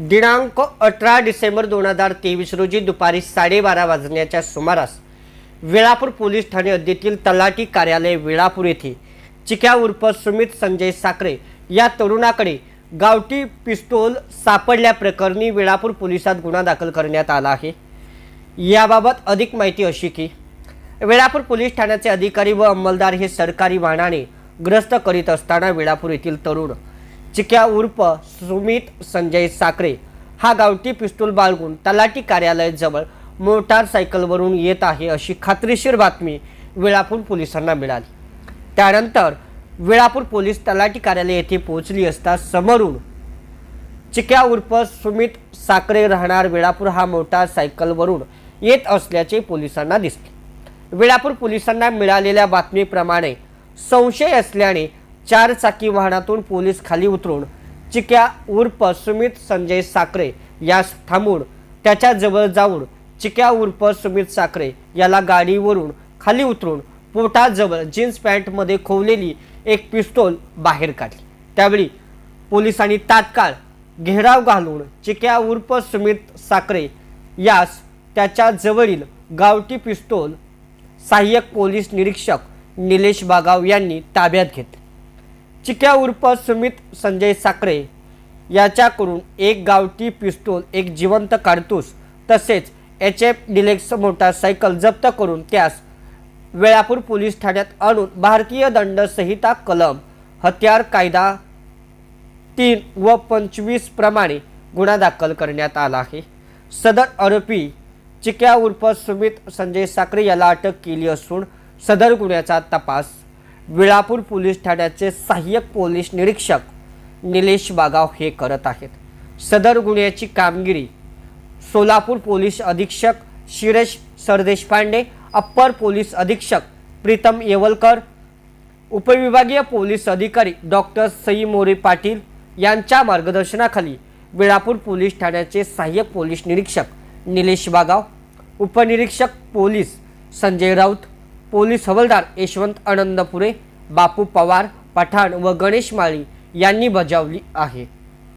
दिनांक अठरा डिसेंबर दोन हजार तेवीस रोजी दुपारी साडेबारा वाजण्याच्या सुमारास वेळापूर पोलीस ठाणे हद्दीतील तलाठी कार्यालय वेळापूर येथे चिक्या उर्फ सुमित संजय साखरे या तरुणाकडे गावठी पिस्तोल सापडल्याप्रकरणी वेळापूर पोलिसात गुन्हा दाखल करण्यात आला आहे. याबाबत अधिक माहिती अशी की वेळापूर पोलीस ठाण्याचे अधिकारी व अंमलदार हे सरकारी वाहनाने ग्रस्त करीत असताना वेळापूर येथील तरुण चिक्या उर्फ सुमित संजय साखरे हा गावठी पिस्तूल बाळगून तलाठी कार्यालयाजवळ मोटारसायकलवरून येत आहे अशी खात्रीशीर बातमी वेळापूर पोलिसांना मिळाली. त्यानंतर वेळापूर पोलीस तलाठी कार्यालय येथे पोहोचली असता समोरून चिक्या उर्फ सुमित साखरे राहणार वेळापूर हा मोटारसायकलवरून येत असल्याचे पोलिसांना दिसले. वेळापूर पोलिसांना मिळालेल्या बातमीप्रमाणे संशय असल्याने चार चाकी वाहनातून पोलीस खाली उतरून चिक्या उर्फ सुमित संजय साखरे यास थांबून त्याच्याजवळ जाऊन चिक्या उर्फ सुमित साखरे याला गाडीवरून खाली उतरून पोटाजवळ जीन्स पॅन्टमध्ये खोवलेली एक पिस्तोल बाहेर काढली. त्यावेळी पोलिसांनी तात्काळ घेराव घालून चिक्या उर्फ सुमित साखरे यास त्याच्या जवळील गावठी पिस्तोल सहाय्यक पोलीस निरीक्षक निलेश बागाव यांनी ताब्यात घेतले. चिक्या उर्फ सुमित संजय साखरे याच्याकडून एक गावठी पिस्तूल एक जिवंत काडतूस तसेच एच एफ डिलेक्स मोटारसायकल जप्त करून त्यास वेळापूर पोलीस ठाण्यात आणून भारतीय दंड संहिता कलम हत्यार कायदा तीन व पंचवीस प्रमाणे गुन्हा दाखल करण्यात आला आहे. सदर आरोपी चिक्या उर्फ सुमित संजय साखरे याला अटक केली असून सदर गुन्ह्याचा तपास विळापूर पोलीस ठाण्याचे सहाय्यक पोलीस निरीक्षक निलेश बागाव हे करत आहेत. सदर गुन्ह्याची कामगिरी सोलापूर पोलीस अधीक्षक शिरेश सरदेशपांडे अप्पर पोलीस अधीक्षक प्रीतम येवलकर उपविभागीय पोलीस अधिकारी डॉक्टर सई मोरे पाटील यांच्या मार्गदर्शनाखाली वेळापूर पोलीस ठाण्याचे सहाय्यक पोलीस निरीक्षक निलेश बागाव उपनिरीक्षक पोलीस संजय राऊत पोलीस हवालदार यशवंत आनंदपुरे बापू पवार पठाण व गणेश माळी यांनी बजावली आहे.